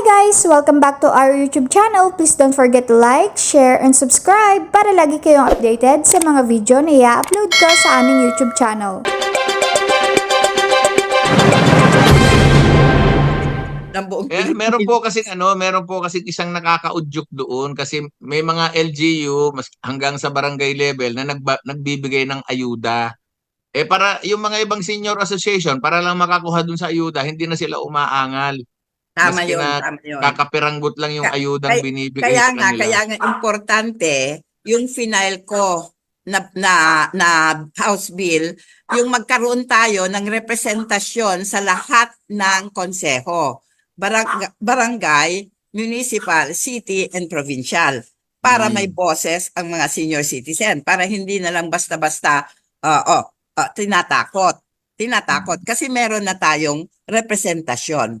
guys! Welcome back to our YouTube channel. Please don't forget to like, share, and subscribe para lagi kayong updated sa mga video na i-upload ko sa aming YouTube channel. ng buong Eh, meron po kasi ano, meron po kasi isang nakakaudyok doon kasi may mga LGU mas hanggang sa barangay level na nagba, nagbibigay ng ayuda. Eh para yung mga ibang senior association para lang makakuha dun sa ayuda, hindi na sila umaangal. Tama Maski yun, tama yun. Kakapiranggot lang yung ayudang kay- binibigay Kaya sa nga, kanila. kaya nga importante yung final ko na, na, na House Bill, yung magkaroon tayo ng representasyon sa lahat ng konseho. Barang, barangay, municipal, city, and provincial. Para Mm. may boses ang mga senior citizen. Para hindi na lang basta-basta, uh, oh, uh, tinatakot. Tinatakot. Kasi meron na tayong representasyon.